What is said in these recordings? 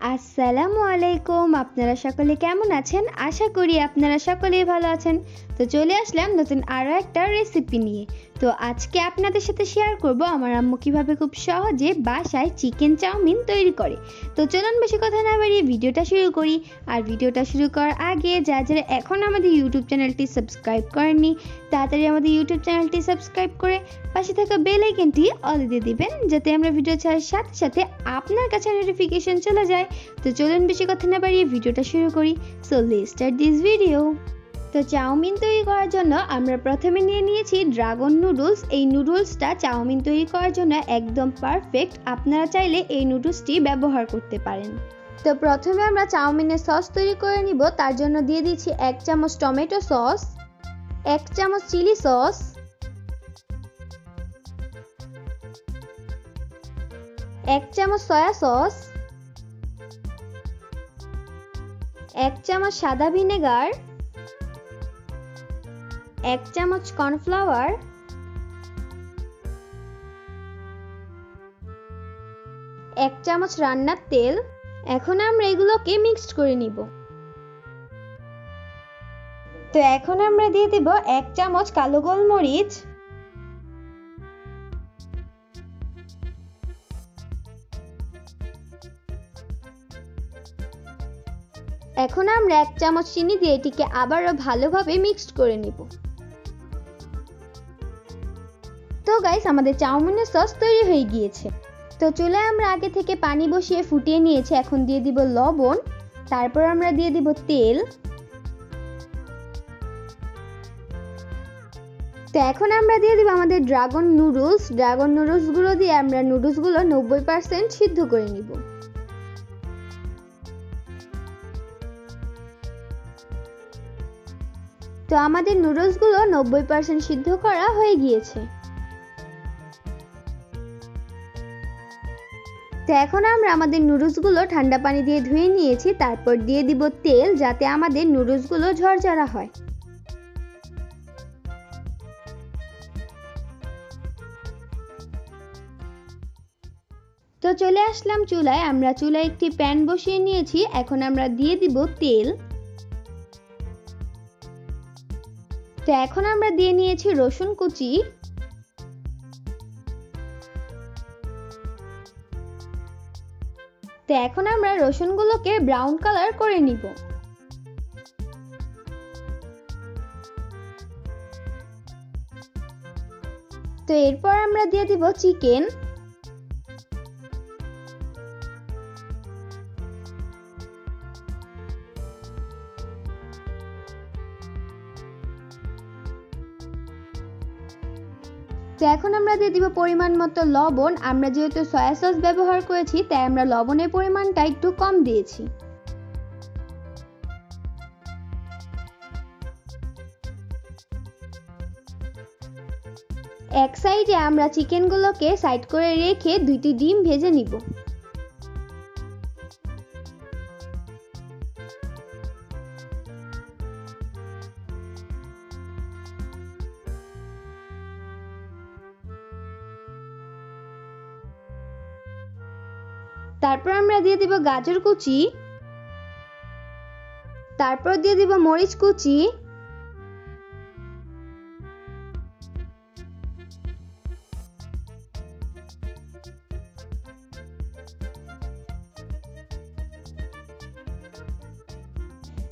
আসসালামু আলাইকুম। আপনারা সকলে কেমন আছেন? আশা করি আপনারা সকলেই ভালো আছেন। তো চলে আসলাম নতুন আরও একটা রেসিপি নিয়ে। তো আজকে আপনাদের সাথে শেয়ার করব আমার আম্মু কীভাবে খুব সহজে বাসায় চিকেন চাউমিন তৈরি করে। তো চলুন বেশি কথা না বাড়িয়ে ভিডিওটা শুরু করি। আর ভিডিওটা শুরু করার আগে যা যারা এখন আমাদের ইউটিউব চ্যানেলটি সাবস্ক্রাইব করেননি, তাড়াতাড়ি আমাদের ইউটিউব চ্যানেলটি সাবস্ক্রাইব করে পাশে থাকা বেল আইকনটি অল দিয়ে দিবেন, যাতে আমরা ভিডিও ছাড়ার সাথে সাথে আপনার কাছে নোটিফিকেশন চলে যায়। তো চলুন বেশি কথা না বাড়িয়ে ভিডিওটা শুরু করি। So let start this video তো চাউমিন তৈরি করার জন্য আমরা প্রথমে নিয়ে নিয়েছি ড্রাগন নুডলস। এই নুডলসটা চাউমিন তৈরি করার জন্য একদম পারফেক্ট। আপনারা চাইলে এই নুডলসটি ব্যবহার করতে পারেন। তো প্রথমে আমরা চাউমিনের সস তৈরি করে নিব। তার জন্য দিয়ে দিচ্ছি এক চামচ টমেটো সস, এক চামচ চিলি সস, এক চামচ সয়া সস, এক চামচ সাদা ভিনেগার এক চামচ কর্নফ্লাওয়ার, এক চামচ রান্নার তেল। এখন আমরা এগুলোকে মিক্সড করে নিব। তো এখন আমরা দিয়ে দেব এক চামচ কালো গোলমরিচ। এখন আমরা এক চামচ চিনি দিয়ে এটিকে আবারও ভালোভাবে মিক্সড করে নিব। তো গাইস আমাদের চাউমিনের সস তৈরি হয়ে গিয়েছে। তো চুলায় আমরা আগে থেকে পানি বসিয়ে ফুটিয়ে নিয়েছি, এখন দিয়ে দিব লবণ, তারপর আমরা দিয়ে দিব তেল। তো এখন আমরা দিয়ে দিব আমাদের ড্রাগন নুডলস ড্রাগন নুডলসগুলো দিয়ে আমরা নুডলসগুলো নব্বই পার্সেন্ট সিদ্ধ করে নিব। তো আমাদের নুডলসগুলো নব্বই পার্সেন্ট সিদ্ধ করা হয়ে গিয়েছে। তো এখন আমরা আমাদের নুডলসগুলো ঠান্ডা পানি দিয়ে ধুয়ে নিয়েছি, তারপর দিয়ে দিব তেল যাতে আমাদের নুডলসগুলো ঝরঝরা হয়। তো চলে আসলাম চুলায়, আমরা চুলায় একটি প্যান বসিয়ে নিয়েছি, এখন আমরা দিয়ে দিব তেল। তো এখন আমরা দিয়ে নিয়েছি রসুন কুচি। তো এখন আমরা রসুনগুলোকে ব্রাউন কালার করে নিব। তো এরপর আমরা দিয়ে দিব চিকেন তো এখন আমরা দিয়ে দিব পরিমাণ মতো লবণ। আমরা যেহেতু সয়া সস ব্যবহার করেছি, তাই আমরা লবণের পরিমাণটা একটু কম দিয়েছি। এক সাইডে আমরা চিকেনগুলোকে সাইড করে রেখে দুইটি ডিম ভেজে নিব। তারপর আমরা দিয়ে দিব গাজর কুচি। তারপর দিয়ে দিব মরিচ কুচি।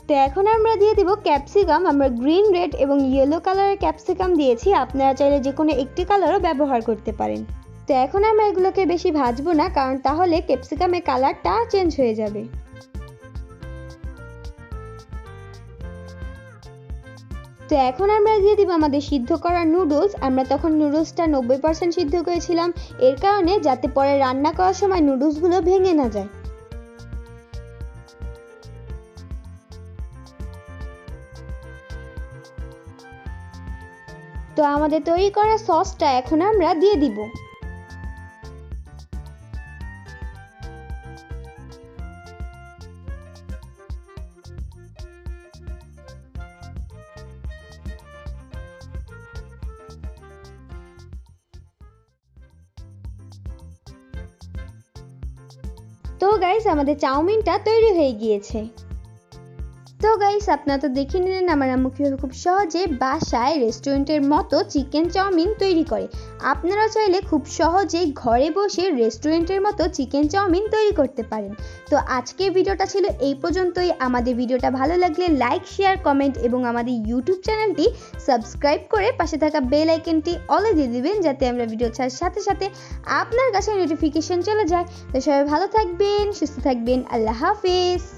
তো এখন আমরা দিয়ে দিব ক্যাপসিকাম, আমরা গ্রিন রেড এবং ইয়েলো কালারের ক্যাপসিকাম দিয়েছি, আপনারা চাইলে যে কোনো একটি কালারও ব্যবহার করতে পারেন। তো এখন আমরা এগুলোকে বেশি ভাজবো না, কারণ তাহলে ক্যাপসিকামের কালারটা চেঞ্জ হয়ে যাবে। তো এখন আমরা দিয়ে দিব আমাদের সিদ্ধ করা নুডলস আমরা তখন নুডলসটা নব্বই পার্সেন্ট সিদ্ধ করেছিলাম। এর কারণে যাতে পরে রান্না করার সময় নুডলসগুলো ভেঙে না যায়। তো আমাদের তৈরি করা সসটা এখন আমরা দিয়ে দিব। তো গাইস আমাদের চাউমিনটা তৈরি হয়ে গিয়েছে। তো গাইস আপনারা তো দেখে নিলেন আমার আম্মু কীভাবে খুব সহজে বাসায় রেস্টুরেন্টের মতো চিকেন চাউমিন তৈরি করে। আপনারা চাইলে খুব সহজেই ঘরে বসে রেস্টুরেন্টের মতো চিকেন চাউমিন তৈরি করতে পারেন। তো আজকের ভিডিওটা ছিল এই পর্যন্তই। আমাদের ভিডিওটা ভালো লাগলে লাইক শেয়ার কমেন্ট এবং আমাদের ইউটিউব চ্যানেলটি সাবস্ক্রাইব করে পাশে থাকা বেল আইকনটি অলে দিয়ে দিবেন যাতে আমরা ভিডিও ছাড়ার সাথে সাথে আপনার কাছে নোটিফিকেশন চলে যায়। তো সবাই ভালো থাকবেন, সুস্থ থাকবেন, আল্লাহ হাফিজ।